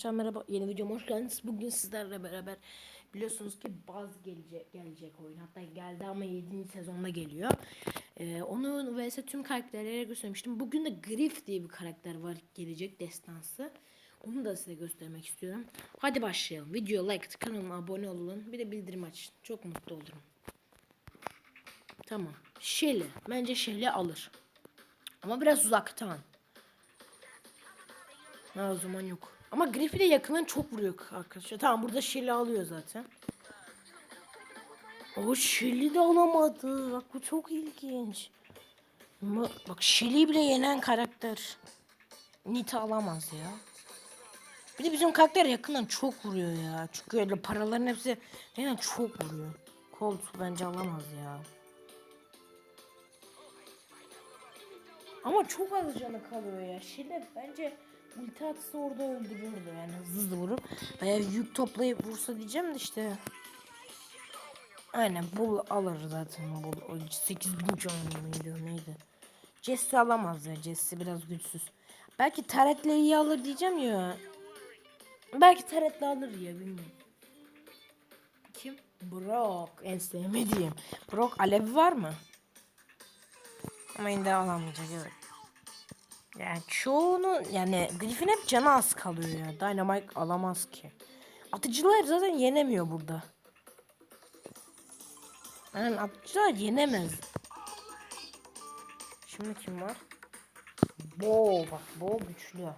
Arkadaşlar merhaba yeni videoma hoş geldiniz. Bugün sizlerle beraber biliyorsunuz ki Baz gelecek gelecek oyun. Hatta geldi ama 7. sezonda geliyor. Ee, onu vs tüm karakterlere göstermiştim. Bugün de Griff diye bir karakter var gelecek destansı. Onu da size göstermek istiyorum. Hadi başlayalım. Videoya like kanalıma abone olun. Bir de bildirim açın. Çok mutlu olurum. Tamam. Shelly. Bence Shelly alır. Ama biraz uzaktan. Ha o zaman yok. Ama Griff'i de yakından çok vuruyor arkadaşlar. Tamam burada Shelly alıyor zaten. O Shelly de alamadı. Bak bu çok ilginç. Bak Shelly'i bile yenen karakter. Nita alamaz ya. Bir de bizim karakter yakından çok vuruyor ya. Çünkü öyle paraların hepsi yakından çok vuruyor. Colt bence alamaz ya. Ama çok az canı kalıyor ya. Shelly bence ulti atsa orada öldürürdü yani hızlı vurup. Veya yük toplayıp vursa diyeceğim de işte. Aynen bul alır zaten bul. O 8000 canlı mıydı neydi? Jesse alamaz ya. Jesse biraz güçsüz. Belki taretle iyi alır diyeceğim ya. Belki taretle alır ya bilmiyorum. Kim? Brock. En sevmediğim. Brock alev var mı? Ama yine alamayacak evet. Yani çoğunu yani Griffin hep canı az kalıyor ya. Dynamite alamaz ki. Atıcılar zaten yenemiyor burada. Yani atıcılar yenemez. Şimdi kim var? Bo bak Bo güçlü.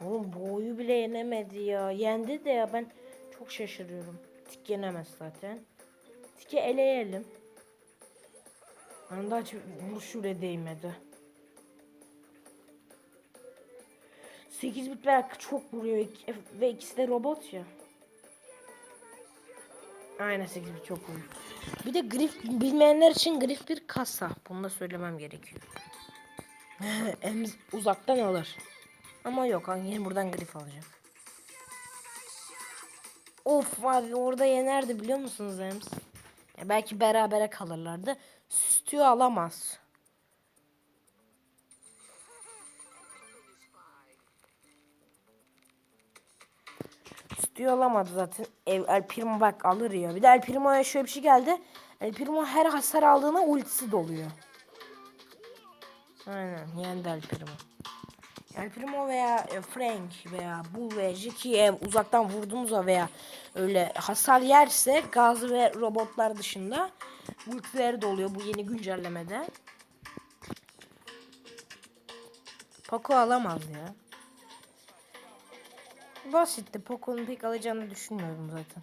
Oğlum Bo'yu bile yenemedi ya. Yendi de ya ben çok şaşırıyorum. Tik yenemez zaten. Tiki eleyelim. Anda vuruş bile değmedi. 8 bit belki çok vuruyor ve ikisi de robot ya. Aynen 8 bit çok vuruyor. Bir de grif bilmeyenler için grif bir kasa. Bunu da söylemem gerekiyor. en uzaktan alır. Ama yok yine buradan grif alacak. Of abi orada yenerdi biliyor musunuz Ems? Ya belki berabere kalırlardı. Süstüyor alamaz. Süstüyor alamadı zaten. El, El Primo bak alır ya. Bir de El Primo'ya şöyle bir şey geldi. El Primo her hasar aldığına ultisi doluyor. Aynen yendi El Primo. El Primo veya e, Frank veya Bull ve Jackie'ye uzaktan vurduğumuzda veya öyle hasar yerse gaz ve robotlar dışında ultileri de oluyor bu yeni güncellemede. Poco alamaz ya. Basitti. Poco'nun pek alacağını düşünmüyorum zaten.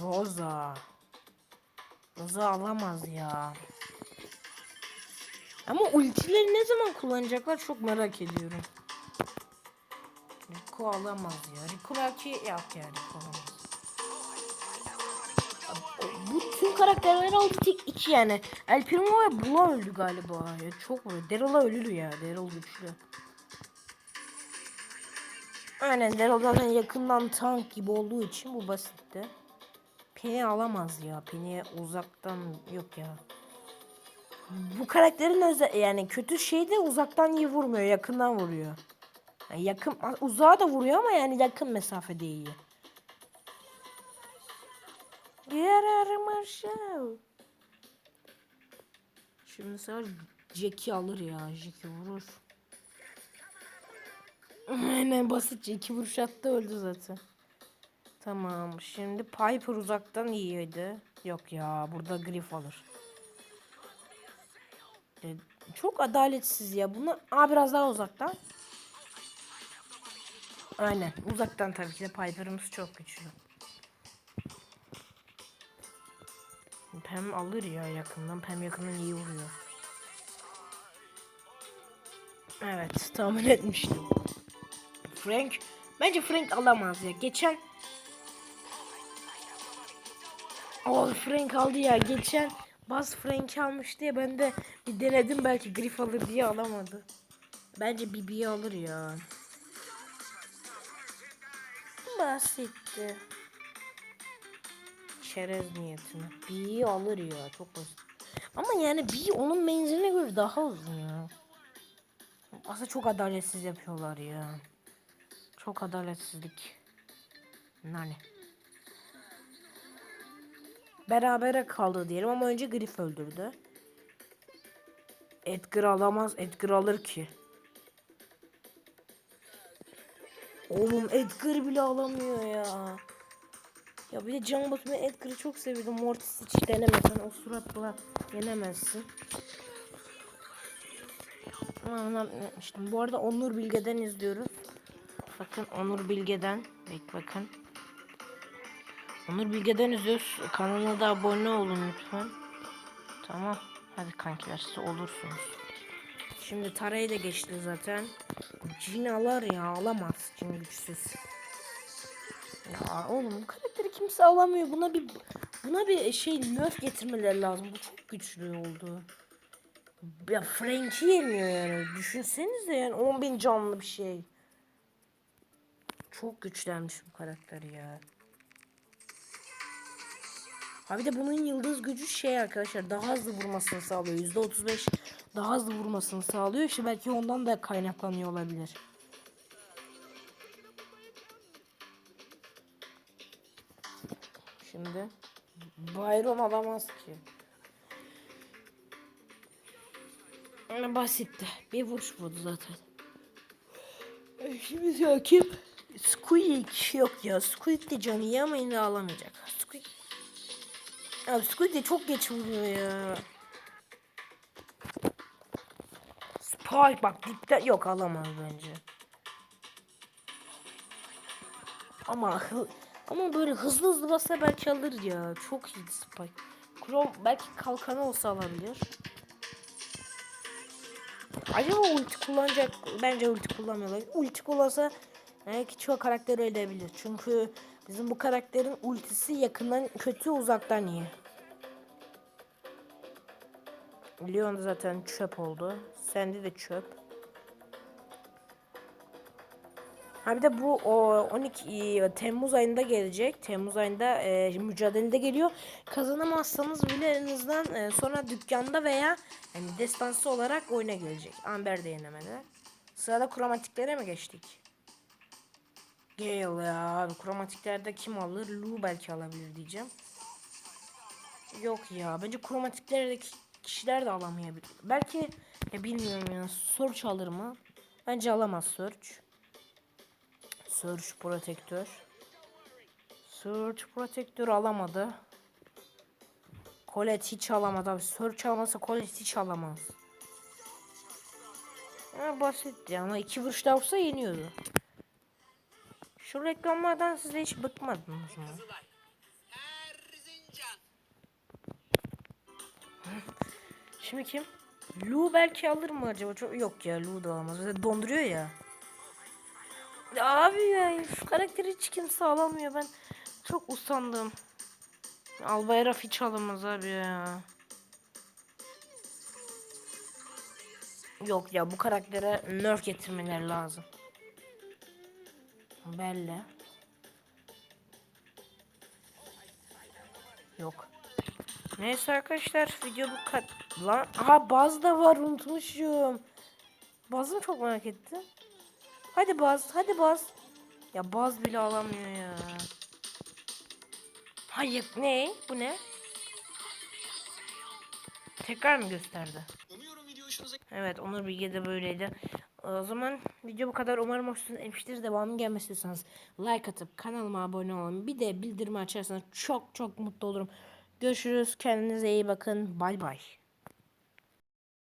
Rosa. Rosa alamaz ya. Ama ultileri ne zaman kullanacaklar çok merak ediyorum. Rico alamaz ya. Rico belki yok ya Rico alamaz. Bu tüm karakterler aldı tek iki yani. El Primo ve Bula öldü galiba. Ya çok vuruyor. Daryl'a ölür ya. Daryl güçlü. Aynen Daryl zaten yakından tank gibi olduğu için bu basitti. Penny alamaz ya. Penny uzaktan yok ya. Bu karakterin özel yani kötü şey de uzaktan iyi vurmuyor, yakından vuruyor. Yani yakın uzağa da vuruyor ama yani yakın mesafede iyi. Gerer Marshall. Şimdi mesela Jackie alır ya. Jackie vurur. Aynen basit iki vuruş attı öldü zaten. Tamam şimdi Piper uzaktan iyiydi. Yok ya burada Griff alır. E, çok adaletsiz ya. Bunu Aa, biraz daha uzaktan. Aynen. Uzaktan tabii ki de Piper'ımız çok güçlü. Pem alır ya yakından. Pem yakından iyi vuruyor. Evet tahmin etmiştim. Frank. Bence Frank alamaz ya. Geçen Oh Frank aldı ya. Geçen Baz Frank almış diye ben de bir denedim belki Griff alır diye alamadı. Bence Bibi'yi alır ya. Basitti. Çerez niyetine. B'yi alır ya çok basit. Ama yani B onun menziline göre daha uzun ya. Aslında çok adaletsiz yapıyorlar ya. Çok adaletsizlik. Yani. Berabere kaldı diyelim ama önce Griff öldürdü. Edgar alamaz. Edgar alır ki. Oğlum Edgar bile alamıyor ya. Ya bir de Can Batman Edgar'ı çok seviyordum. Mortis hiç denemesen o suratla yenemezsin. Anlatmıştım. Bu arada Onur Bilge'den izliyoruz. Bakın Onur Bilge'den. Bek bakın. Onur Bilge'den izliyoruz. Kanalına da abone olun lütfen. Tamam. Hadi kankiler siz olursunuz. Şimdi Tara'yı da geçti zaten. Cin alar ya alamaz Cin güçsüz. Ya oğlum karakteri kimse alamıyor. Buna bir buna bir şey nerf getirmeleri lazım. Bu çok güçlü oldu. Ya Frank'i yemiyor yani. Düşünsenize yani 10 bin canlı bir şey. Çok güçlenmiş bu karakter ya. Ha bir de bunun yıldız gücü şey arkadaşlar daha hızlı vurmasını sağlıyor. %35 daha hızlı vurmasını sağlıyor. İşte belki ondan da kaynaklanıyor olabilir. Şimdi Byron alamaz ki. Basitti. Bir vuruş vurdu zaten. Şimdi kim? Squeak yok ya. Squeak de canı iyi ama yine alamayacak. Squeak. Abi Squeak de çok geç vuruyor ya. Spike bak dipte yok alamaz bence. Ama ama böyle hızlı hızlı bassa belki alır ya. Çok iyi Spike. Crow belki kalkanı olsa alabilir. Acaba ulti kullanacak? Bence ulti kullanmıyorlar. Ulti kullansa belki çok karakter ölebilir. Çünkü bizim bu karakterin ultisi yakından kötü uzaktan iyi. Leon zaten çöp oldu. Sende de çöp. Ha bir de bu o 12 Temmuz ayında gelecek. Temmuz ayında e, mücadelede geliyor. Kazanamazsanız bile en e, sonra dükkanda veya yani destansı olarak oyuna gelecek. Amber de yenemedi. Sırada kromatiklere mi geçtik? Gale ya abi kromatiklerde kim alır? Lu belki alabilir diyeceğim. Yok ya bence kromatiklerdeki kişiler de alamayabilir. Belki ya bilmiyorum ya Search alır mı? Bence alamaz Search. Search Protector. Search Protector alamadı. Colette hiç alamadı abi. Search almasa Colette hiç alamaz. Ha, basit ama iki vuruş daha olsa yeniyordu. Şu reklamlardan siz de hiç bıkmadınız mı? Şimdi kim? Lu belki alır mı acaba? Çok yok ya Lu da alamaz. Zaten Donduruyor ya. Abi ya şu karakteri hiç kimse alamıyor. Ben çok usandım. Albayrak hiç alamaz abi ya. Yok ya bu karaktere nerf getirmeleri lazım. Belli. Yok. Neyse arkadaşlar video bu kat lan aha baz da var unutmuşum. Bazı çok merak ettim. Hadi baz hadi baz. Ya baz bile alamıyor ya. Hayır ne bu ne? Tekrar mı gösterdi? Evet Onur Bilge de böyleydi. O zaman video bu kadar. Umarım hoşunuza gitmiştir. Devamını gelmesi istiyorsanız like atıp kanalıma abone olun. Bir de bildirimi açarsanız çok çok mutlu olurum. Görüşürüz. Kendinize iyi bakın. Bay bay.